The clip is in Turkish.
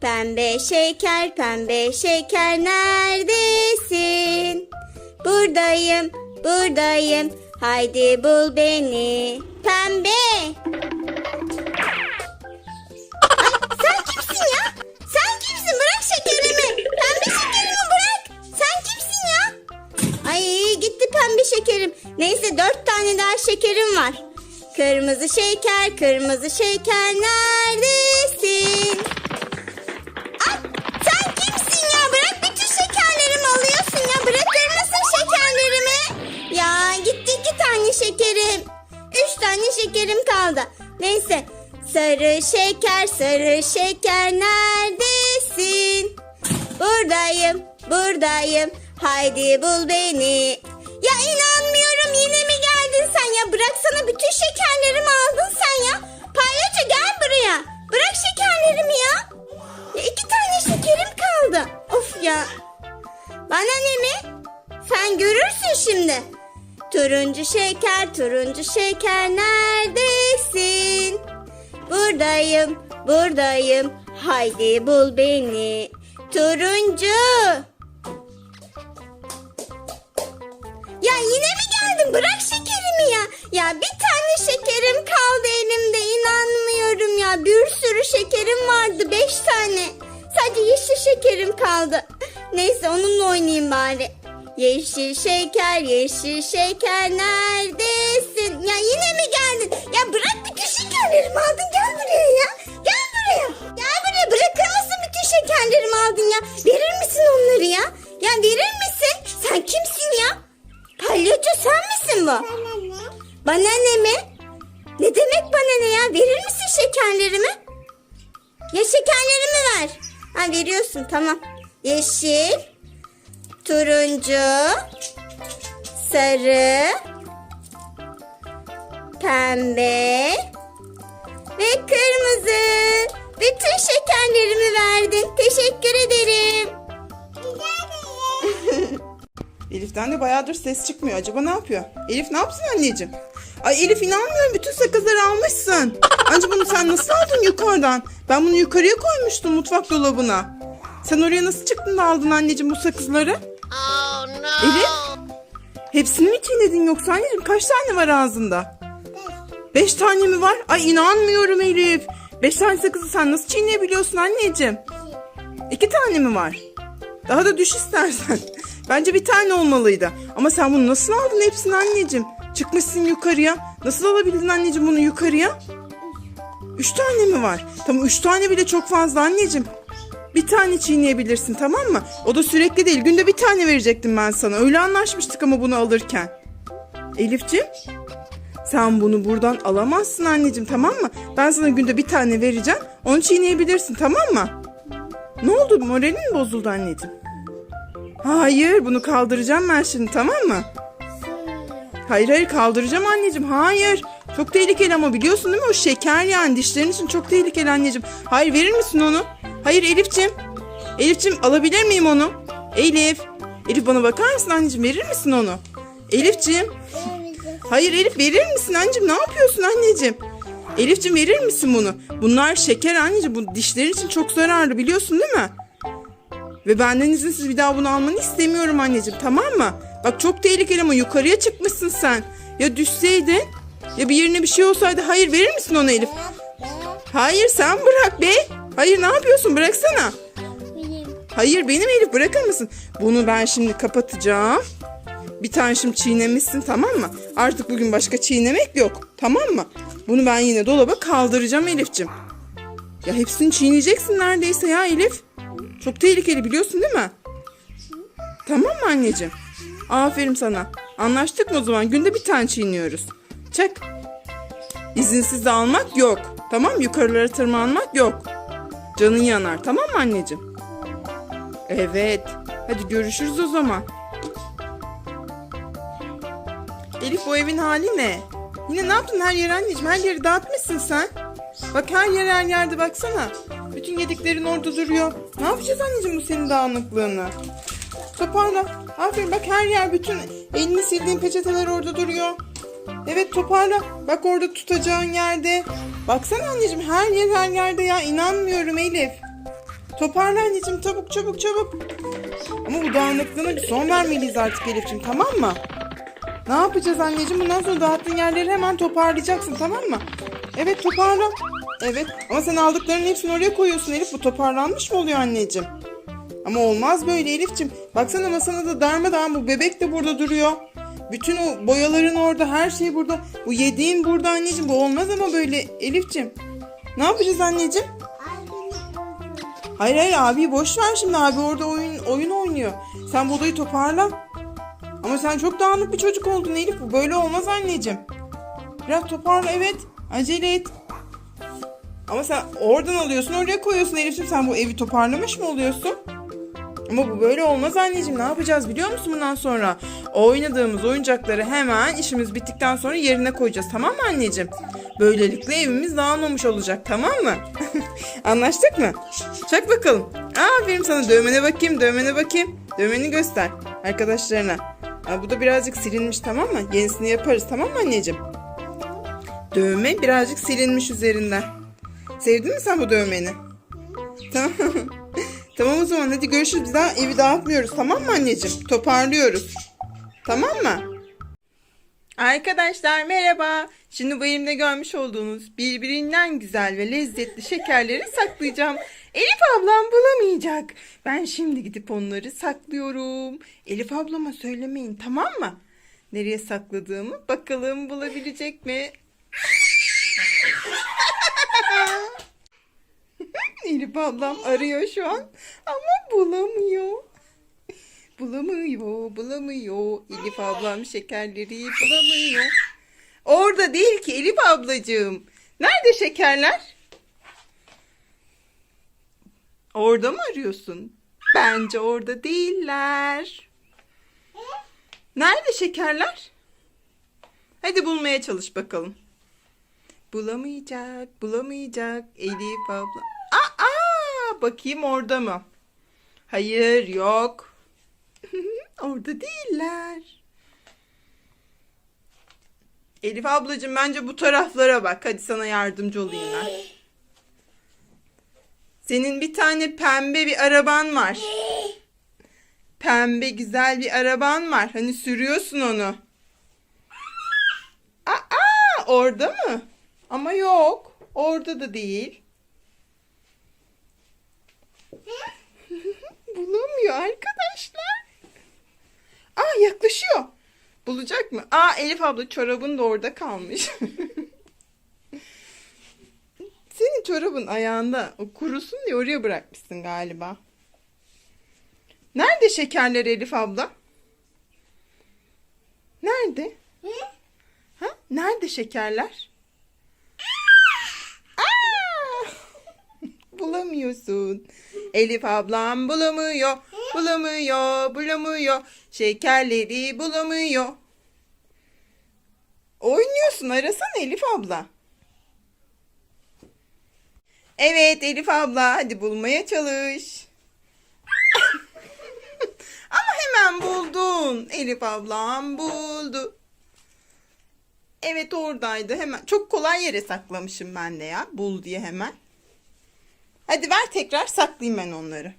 Pembe şeker, pembe şeker neredesin? Buradayım, buradayım. Haydi bul beni. Pembe. Sen kimsin ya? Sen kimsin? Bırak şekerimi. Pembe şekerimi bırak. Sen kimsin ya? Ay gitti pembe şekerim. Neyse dört tane daha şekerim var. Kırmızı şeker, kırmızı şeker neredesin? Kaldı. Neyse. Sarı şeker, sarı şeker neredesin? Buradayım, buradayım. Haydi bul beni. Ya inanmıyorum yine mi geldin sen ya? Bıraksana bütün şekerlerimi aldın sen ya. Palyaço gel buraya. Bırak şekerlerimi ya. Ya iki tane şekerim kaldı. Of ya. Bana ne mi? Sen görürsün şimdi. Turuncu şeker, turuncu şeker neredesin? Buradayım, buradayım. Haydi bul beni. Turuncu. Ya yine mi geldin? Bırak şekerimi ya. Ya bir tane şekerim kaldı elimde. İnanmıyorum ya. Bir sürü şekerim vardı. Beş tane. Sadece yeşil şekerim kaldı. Neyse onunla oynayayım bari. Yeşil şeker, yeşil şeker neredesin? Ya Verir misin şekerlerimi? Ya şekerlerimi ver. Ha veriyorsun tamam. Yeşil, turuncu, sarı, pembe ve kırmızı. Bütün şekerlerimi verdin. Teşekkür ederim. Elif'ten de bayağıdır ses çıkmıyor. Acaba ne yapıyor? Elif ne yapsın anneciğim? Ay Elif inanmıyorum bütün sakızları almışsın. Anca bunu sen nasıl aldın yukarıdan? Ben bunu yukarıya koymuştum mutfak dolabına. Sen oraya nasıl çıktın da aldın anneciğim bu sakızları? Elif? Hepsini mi çiğnedin yoksa anneciğim? Kaç tane var ağzında? Beş tane mi var? Ay inanmıyorum Elif. Beş tane sakızı sen nasıl çiğneyebiliyorsun anneciğim? İki tane mi var? Daha da düş istersen. Bence bir tane olmalıydı. Ama sen bunu nasıl aldın hepsini anneciğim? Çıkmışsın yukarıya. Nasıl alabildin anneciğim bunu yukarıya? Üç tane mi var? Tamam üç tane bile çok fazla anneciğim. Bir tane çiğneyebilirsin tamam mı? O da sürekli değil. Günde bir tane verecektim ben sana. Öyle anlaşmıştık ama bunu alırken. Elifciğim sen bunu buradan alamazsın anneciğim tamam mı? Ben sana günde bir tane vereceğim. Onu çiğneyebilirsin tamam mı? Ne oldu? Moralin mi bozuldu anneciğim? Hayır bunu kaldıracağım ben şimdi tamam mı? Hayır hayır kaldıracağım anneciğim hayır. Çok tehlikeli ama biliyorsun değil mi o şeker yani dişlerin için çok tehlikeli anneciğim. Hayır verir misin onu? Hayır Elif'ciğim. Elif'ciğim alabilir miyim onu? Elif. Elif bana bakar mısın anneciğim verir misin onu? Elif'ciğim. Hayır Elif verir misin anneciğim ne yapıyorsun anneciğim? Elif'ciğim verir misin bunu? Bunlar şeker anneciğim bu dişlerin için çok zararlı biliyorsun değil mi? Ve benden izinsiz bir daha bunu almanı istemiyorum anneciğim tamam mı? Bak çok tehlikeli ama yukarıya çıkmışsın sen. Ya düşseydin ya bir yerine bir şey olsaydı hayır verir misin ona Elif? Hayır sen bırak be. Hayır ne yapıyorsun bıraksana. Hayır benim Elif bırakır mısın? Bunu ben şimdi kapatacağım. Bir tane çiğnemişsin tamam mı? Artık bugün başka çiğnemek yok. Tamam mı? Bunu ben yine dolaba kaldıracağım Elif'ciğim. Ya hepsini çiğneyeceksin neredeyse ya Elif. Çok tehlikeli biliyorsun değil mi? Tamam mı anneciğim? Aferin sana. Anlaştık mı o zaman? Günde bir tane çiğniyoruz. Çek. İzinsiz de almak yok. Tamam? Yukarılara tırmanmak yok. Canın yanar. Tamam mı anneciğim? Evet. Hadi görüşürüz o zaman. Elif bu evin hali ne? Yine ne yaptın her yeri anneciğim? Her yeri dağıtmışsın sen. Bak her yer her yerde baksana. Bütün yediklerin orada duruyor. Ne yapacağız anneciğim bu senin dağınıklığını? Toparla. Aferin bak her yer bütün elini sildiğin peçeteler orada duruyor. Evet toparla. Bak orada tutacağın yerde. Baksana anneciğim her yer her yerde ya. İnanmıyorum Elif. Toparla anneciğim çabuk çabuk çabuk. Ama bu dağınıklığına bir son vermeliyiz artık Elif'ciğim tamam mı? Ne yapacağız anneciğim? Bundan sonra dağıttığın yerleri hemen toparlayacaksın tamam mı? Evet toparla. Evet ama sen aldıklarının hepsini oraya koyuyorsun Elif. Bu toparlanmış mı oluyor anneciğim? Ama olmaz böyle Elif'ciğim. Baksana masana da darmadağın bu bebek de burada duruyor. Bütün o boyaların orada, her şey burada. Bu yediğin burada anneciğim. Bu olmaz ama böyle Elif'ciğim. Ne yapacağız anneciğim? Hayır hayır abi boş ver şimdi abi orada oyun oyun oynuyor. Sen bu odayı toparla. Ama sen çok dağınık bir çocuk oldun Elif. Bu böyle olmaz anneciğim. Biraz toparla evet. Acele et. Ama sen oradan alıyorsun oraya koyuyorsun Elif'ciğim. Sen bu evi toparlamış mı oluyorsun? Ama bu böyle olmaz anneciğim. Ne yapacağız biliyor musun bundan sonra? Oynadığımız oyuncakları hemen işimiz bittikten sonra yerine koyacağız. Tamam mı anneciğim? Böylelikle evimiz dağılmamış olacak. Tamam mı? Anlaştık mı? Çak bakalım. Aferin sana. Dövmene bakayım. Dövmene bakayım. Dövmeni göster arkadaşlarına. Aa, bu da birazcık silinmiş tamam mı? Yenisini yaparız tamam mı anneciğim? Dövme birazcık silinmiş üzerinden. Sevdin mi sen bu dövmeni? Tamam. tamam o zaman hadi görüşürüz. Biz daha evi dağıtmıyoruz tamam mı anneciğim? Toparlıyoruz. Tamam mı? Arkadaşlar merhaba. Şimdi bu elimde görmüş olduğunuz birbirinden güzel ve lezzetli şekerleri saklayacağım. Elif ablam bulamayacak. Ben şimdi gidip onları saklıyorum. Elif ablama söylemeyin tamam mı? Nereye sakladığımı bakalım bulabilecek mi? Elif ablam arıyor şu an ama bulamıyor. Bulamıyor, bulamıyor. Elif ablam şekerleri bulamıyor. Orada değil ki Elif ablacığım. Nerede şekerler? Orada mı arıyorsun? Bence orada değiller. Nerede şekerler? Hadi bulmaya çalış bakalım. Bulamayacak, bulamayacak Elif abla. Bakayım orada mı? Hayır, yok. orada değiller. Elif ablacığım bence bu taraflara bak. Hadi sana yardımcı olayım ben. Senin bir tane pembe bir araban var. Pembe güzel bir araban var. Hani sürüyorsun onu. Aa, orada mı? Ama yok. Orada da değil. Bulamıyor arkadaşlar. Aa yaklaşıyor. Bulacak mı? Aa Elif abla çorabın da orada kalmış. Senin çorabın ayağında. O kurusun diye oraya bırakmışsın galiba. Nerede şekerler Elif abla? Nerede? Ha? Nerede şekerler? Aa! Bulamıyorsun. Elif ablam bulamıyor. Bulamıyor, bulamıyor. Şekerleri bulamıyor. Oynuyorsun arasana Elif abla. Evet Elif abla hadi bulmaya çalış. Ama hemen buldun. Elif ablam buldu. Evet oradaydı hemen. Çok kolay yere saklamışım ben de ya. Bul diye hemen. Hadi ver tekrar saklayayım ben onları.